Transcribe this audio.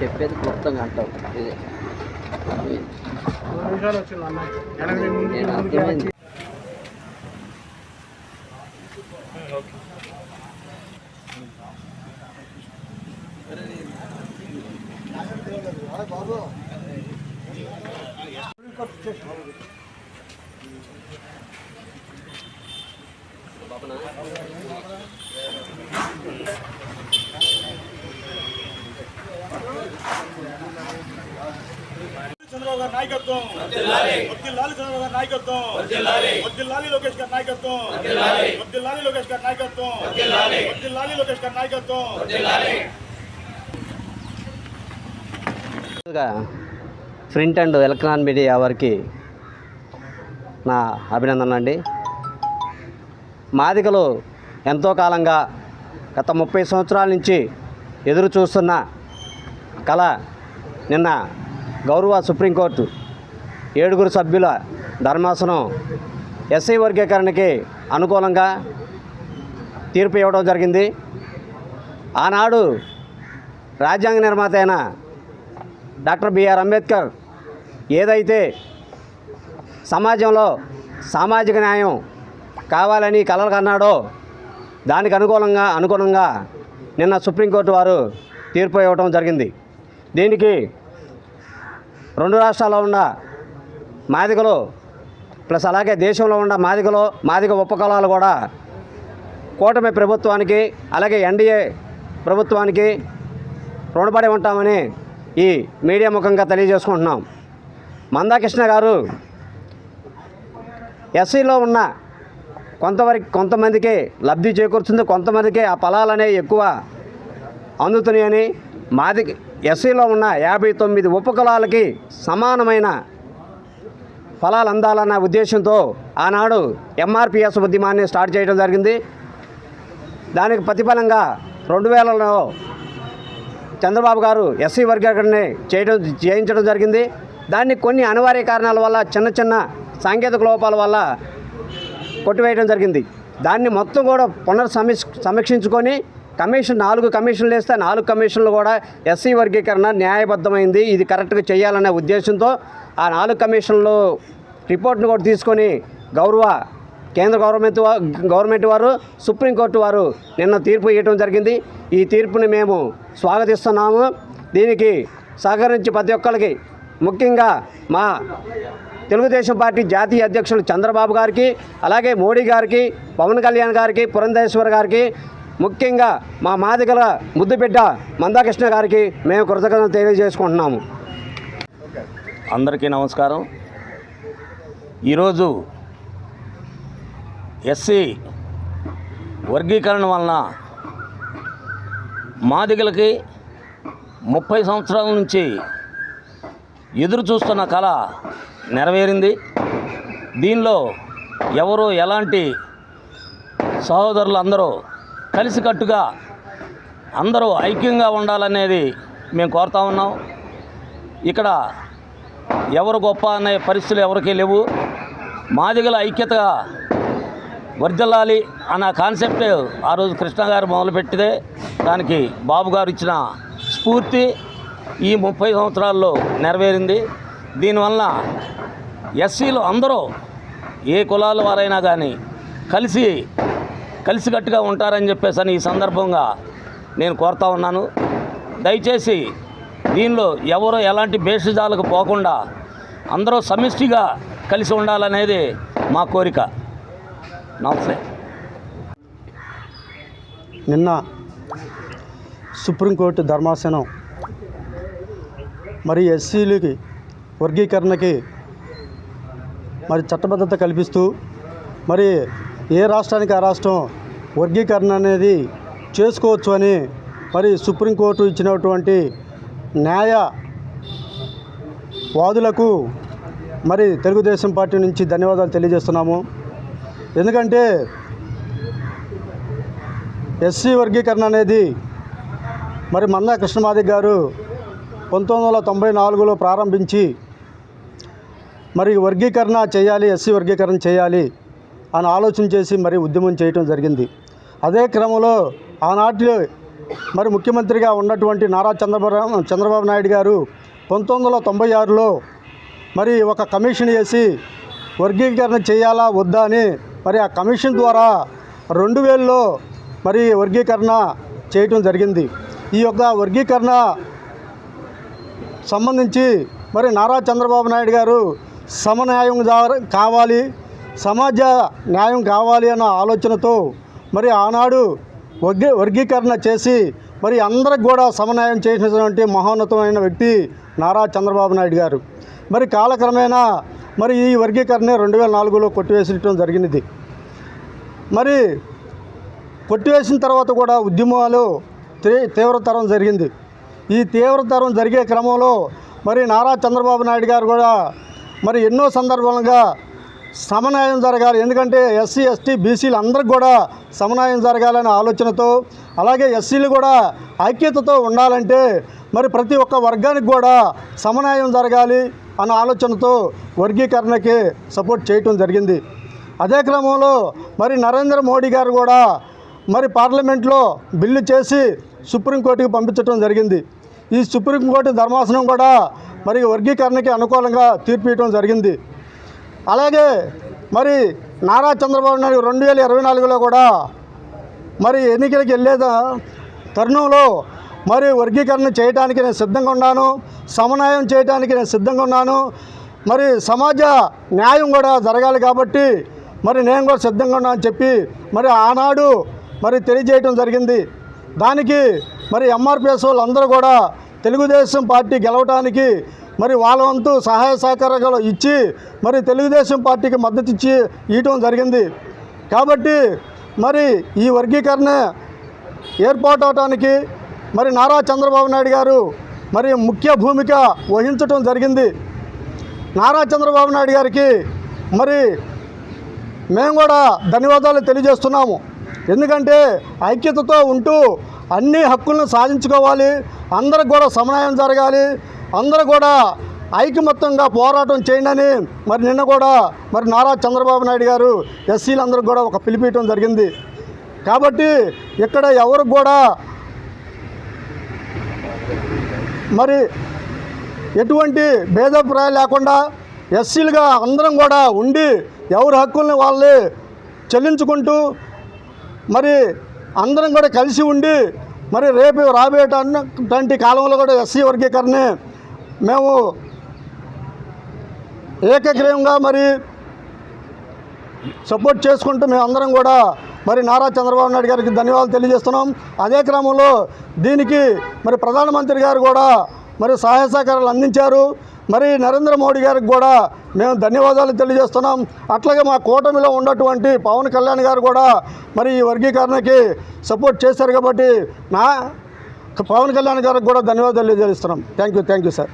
చెప్పేది క్లుప్తంగా అంటావు. ఇదే. నిమిషాలు నేను అర్థమైంది గారి నాయకత్వం. వర్ధిల్లాలి చంద్రబాబు గారి నాయకత్వం. వర్ధిల్లాలి లోకేష్ గారి నాయకత్వం. వర్ధిల్లాలి లోకేష్ గారి నాయకత్వం. వర్ధిల్లాలి లోకేష్ గారి నాయకత్వం. ముందుగా ప్రింట్ అండ్ ఎలక్ట్రానిక్ మీడియా వారికి నా అభినందనలు అండి. మాదిగలు ఎంతో కాలంగా గత ముప్పై సంవత్సరాల నుంచి ఎదురు చూస్తున్న కళ నిన్న గౌరవ సుప్రీంకోర్టు ఏడుగురు సభ్యుల ధర్మాసనం ఎస్ఐ వర్గీకరణకి అనుకూలంగా తీర్పు ఇవ్వడం జరిగింది. ఆనాడు రాజ్యాంగ నిర్మాత అయిన డాక్టర్ బిఆర్ అంబేద్కర్ ఏదైతే సమాజంలో సామాజిక న్యాయం కావాలని కలలు కన్నాడో దానికి అనుకూలంగా అనుగుణంగా నిన్న సుప్రీంకోర్టు వారు తీర్పు ఇవ్వడం జరిగింది. దీనికి రెండు రాష్ట్రాల్లో ఉన్న మాదిగలు ప్లస్ అలాగే దేశంలో ఉన్న మాదిగలు మాదిగ ఉపకులాలు కూడా కూటమి ప్రభుత్వానికి అలాగే ఎన్డీఏ ప్రభుత్వానికి రుణపడి ఉంటామని ఈ మీడియా ముఖంగా తెలియజేసుకుంటున్నాం. మందాకృష్ణ గారు ఎస్సీలో ఉన్న కొంతవరకు కొంతమందికి లబ్ధి చేకూరుతుంది కొంతమందికి ఆ ఫలాలనేవి ఎక్కువ అందుతున్నాయని మాది ఎస్సీలో ఉన్న యాభై తొమ్మిది ఉపకులాలకి సమానమైన ఫలాలు అందాలన్న ఉద్దేశంతో ఆనాడు ఎంఆర్పిఎస్ ఉద్యమాన్ని స్టార్ట్ చేయడం జరిగింది. దానికి ప్రతిఫలంగా రెండు వేలలో చంద్రబాబు గారు ఎస్సీ వర్గీకరణని చేయడం చేయించడం జరిగింది. దాన్ని కొన్ని అనివార్య కారణాల వల్ల చిన్న చిన్న సాంకేతిక లోపాల వల్ల కొట్టివేయడం జరిగింది. దాన్ని మొత్తం కూడా పునర్ సమీక్ష సమీక్షించుకొని కమిషన్ నాలుగు కమిషన్లు వేస్తే నాలుగు కమిషన్లు కూడా ఎస్సీ వర్గీకరణ న్యాయబద్ధమైంది. ఇది కరెక్ట్గా చేయాలనే ఉద్దేశంతో ఆ నాలుగు కమిషన్లు రిపోర్ట్ను కూడా తీసుకొని గౌరవ కేంద్ర గవర్నమెంట్ గవర్నమెంట్ వారు సుప్రీంకోర్టు వారు నిన్న తీర్పు ఇవ్వడం జరిగింది. ఈ తీర్పుని మేము స్వాగతిస్తున్నాము. దీనికి సహకరించి ప్రతి ఒక్కరికి ముఖ్యంగా మా తెలుగుదేశం పార్టీ జాతీయ అధ్యక్షులు చంద్రబాబు గారికి అలాగే మోడీ గారికి పవన్ కళ్యాణ్ గారికి పురంధేశ్వర్ గారికి ముఖ్యంగా మా మాదిగల ముద్దుబిడ్డ మందాకృష్ణ గారికి మేము కృతజ్ఞతలు తెలియజేసుకుంటున్నాము. అందరికీ నమస్కారం. ఈరోజు ఎస్సీ వర్గీకరణ వలన మాదిగలకి ముప్పై సంవత్సరాల నుంచి ఎదురు చూస్తున్న కళ నెరవేరింది. దీనిలో ఎవరు ఎలాంటి సహోదరులు అందరూ కలిసికట్టుగా అందరూ ఐక్యంగా ఉండాలనేది మేము కోరుతా ఉన్నాం. ఇక్కడ ఎవరు గొప్ప అనే పరిస్థితులు ఎవరికీ లేవు. మాదిగల ఐక్యతగా వర్జల్లాలి అన్న కాన్సెప్ట్ ఆ రోజు కృష్ణ గారు మొదలుపెట్టితే దానికి బాబు గారు ఇచ్చిన స్ఫూర్తి ఈ ముప్పై సంవత్సరాల్లో నెరవేరింది. దీనివల్ల ఎస్సీలు అందరూ ఏ కులాల వారైనా కానీ కలిసి కలిసికట్టుగా ఉంటారని చెప్పేసి అని ఈ సందర్భంగా నేను కోరుతా ఉన్నాను. దయచేసి దీనిలో ఎవరు ఎలాంటి భేషజాలకు పోకుండా అందరూ సమిష్టిగా కలిసి ఉండాలనేది మా కోరిక. నమస్తే. నిన్న సుప్రీంకోర్టు ధర్మాసనం మరి ఎస్సీలకి వర్గీకరణకి మరి చట్టబద్ధత కల్పిస్తూ మరి ఏ రాష్ట్రానికి ఆ రాష్ట్రం వర్గీకరణ అనేది చేసుకోవచ్చు అని మరి సుప్రీంకోర్టు ఇచ్చినటువంటి న్యాయ వాదులకు మరి తెలుగుదేశం పార్టీ నుంచి ధన్యవాదాలు తెలియజేస్తున్నాము. ఎందుకంటే ఎస్సీ వర్గీకరణ అనేది మరి మన్నా కృష్ణమాది గారు పంతొమ్మిది వందల తొంభై నాలుగులో ప్రారంభించి మరి వర్గీకరణ చేయాలి ఎస్సీ వర్గీకరణ చేయాలి. అని ఆలోచన చేసి మరి ఉద్యమం చేయటం జరిగింది. అదే క్రమంలో ఆనాటి మరి ముఖ్యమంత్రిగా ఉన్నటువంటి నారా చంద్రబాబు చంద్రబాబు నాయుడు గారు పంతొమ్మిది వందల తొంభై ఆరులో మరి ఒక కమిషన్ వేసి వర్గీకరణ చేయాలా వద్దా అని మరి ఆ కమిషన్ ద్వారా రెండు వేలలో మరి వర్గీకరణ చేయటం జరిగింది. ఈ యొక్క వర్గీకరణ సంబంధించి మరి నారా చంద్రబాబు నాయుడు గారు సమన్యాయం కావాలి సమాజ న్యాయం కావాలి అన్న ఆలోచనతో మరి ఆనాడు వర్గీ వర్గీకరణ చేసి మరి అందరికి కూడా సమన్వయం చేసినటువంటి మహోన్నతమైన వ్యక్తి నారా చంద్రబాబు నాయుడు గారు. మరి కాలక్రమేణా మరి ఈ వర్గీకరణ రెండు వేల నాలుగులో కొట్టివేసడం జరిగినది. మరి కొట్టివేసిన తర్వాత కూడా ఉద్యమాలు తీవ్రతరం జరిగింది. ఈ తీవ్రతరం జరిగే క్రమంలో మరి నారా చంద్రబాబు నాయుడు గారు కూడా మరి ఎన్నో సందర్భాలుగా సమన్వయం జరగాలి. ఎందుకంటే ఎస్సీ ఎస్టీ బీసీలు అందరికి కూడా సమన్వయం జరగాలనే ఆలోచనతో అలాగే ఎస్సీలు కూడా ఐక్యతతో ఉండాలంటే మరి ప్రతి ఒక్క వర్గానికి కూడా సమన్వయం జరగాలి అన్న ఆలోచనతో వర్గీకరణకి సపోర్ట్ చేయటం జరిగింది. అదే క్రమంలో మరి నరేంద్ర మోడీ గారు కూడా మరి పార్లమెంట్లో బిల్లు చేసి సుప్రీంకోర్టుకి పంపించడం జరిగింది. ఈ సుప్రీంకోర్టు ధర్మాసనం కూడా మరి వర్గీకరణకి అనుకూలంగా తీర్పు ఇవ్వడం జరిగింది. అలాగే మరి నారా చంద్రబాబు నాయుడు రెండు వేల ఇరవై నాలుగులో కూడా మరి ఎన్నికలకు వెళ్ళే తరుణంలో మరి వర్గీకరణ చేయడానికి నేను సిద్ధంగా ఉన్నాను సమన్వయం చేయడానికి నేను సిద్ధంగా ఉన్నాను మరి సమాజ న్యాయం కూడా జరగాలి కాబట్టి మరి నేను కూడా సిద్ధంగా ఉన్నా అని చెప్పి మరి ఆనాడు మరి తెలియజేయటం జరిగింది. దానికి మరి ఎంఆర్పిఎస్ వాళ్ళందరూ కూడా తెలుగుదేశం పార్టీ గెలవటానికి మరి వాళ్ళ వంతు సహాయ సహకారాలు ఇచ్చి మరి తెలుగుదేశం పార్టీకి మద్దతు ఇచ్చి ఇవ్వటం జరిగింది. కాబట్టి మరి ఈ వర్గీకరణ ఏర్పాటు అవటానికి మరి నారా చంద్రబాబు నాయుడు గారు మరి ముఖ్య భూమిక వహించటం జరిగింది. నారా చంద్రబాబు నాయుడు గారికి మరి మేము కూడా ధన్యవాదాలు తెలియజేస్తున్నాము. ఎందుకంటే ఐక్యతతో ఉంటూ అన్ని హక్కులను సాధించుకోవాలి అందరికి కూడా సమన్వయం జరగాలి అందరూ కూడా ఐకమత్యంగా పోరాటం చేయండి మరి నిన్న కూడా మరి నారా చంద్రబాబు నాయుడు గారు ఎస్సీలందరికీ కూడా ఒక పిలిపించడం జరిగింది. కాబట్టి ఇక్కడ ఎవరికి కూడా మరి ఎటువంటి భేదాభిప్రాయం లేకుండా ఎస్సీలుగా అందరం కూడా ఉండి ఎవరి హక్కుల్ని వాళ్ళు చెల్లించుకుంటూ మరి అందరం కూడా కలిసి ఉండి మరి రేపు రాబోయేటువంటి కాలంలో కూడా ఎస్సీ వర్గీకరణ మేము ఏకగ్రీవంగా మరి సపోర్ట్ చేసుకుంటూ మేము అందరం కూడా మరి నారా చంద్రబాబు నాయుడు గారికి ధన్యవాదాలు తెలియజేస్తున్నాం. అదే క్రమంలో దీనికి మరి ప్రధానమంత్రి గారు కూడా మరి సహాయ సహకారాలు అందించారు. మరి నరేంద్ర మోడీ గారికి కూడా మేము ధన్యవాదాలు తెలియజేస్తున్నాం. అట్లాగే మా కూటమిలో ఉన్నటువంటి పవన్ కళ్యాణ్ గారు కూడా మరి ఈ వర్గీకరణకి సపోర్ట్ చేశారు కాబట్టి నా పవన్ కళ్యాణ్ గారికి కూడా ధన్యవాదాలు తెలియజేస్తున్నాం. Thank you thank you sir.